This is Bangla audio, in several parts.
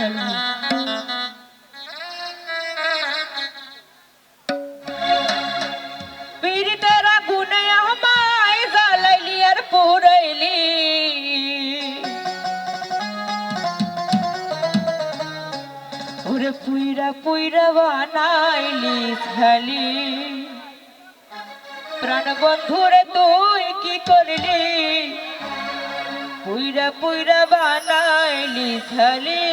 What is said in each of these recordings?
চলো পীড়িতের গুনে আমায় জ্বালাইলি আর পুরাইলি ওরে পুইরা পুইরা বানাইলি খালি প্রাণ বন্ধুরে তুই কি করলি? পুইরা পুইরা বানাইলি খালি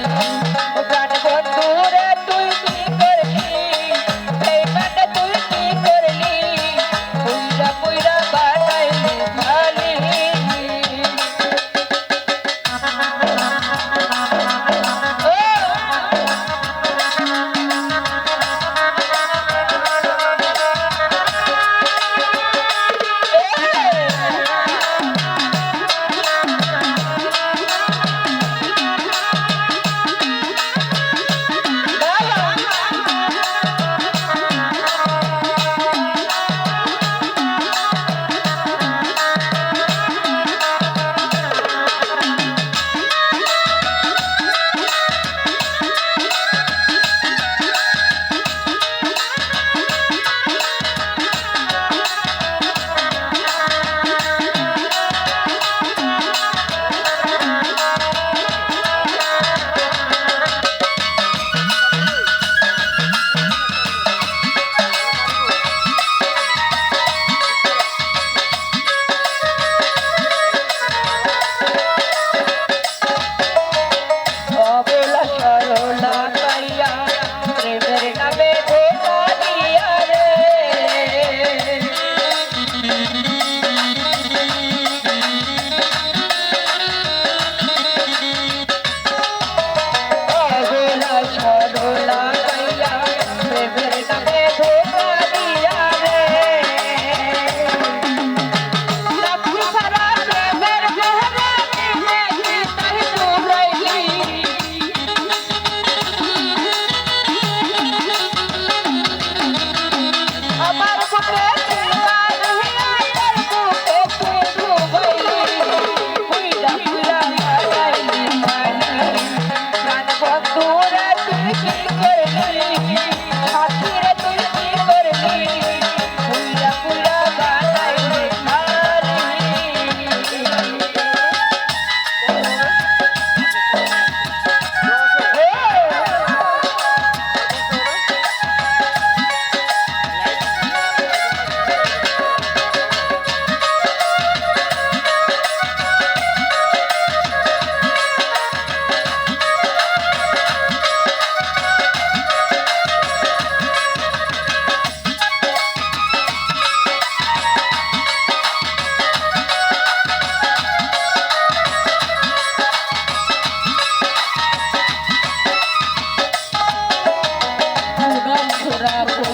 Música সারা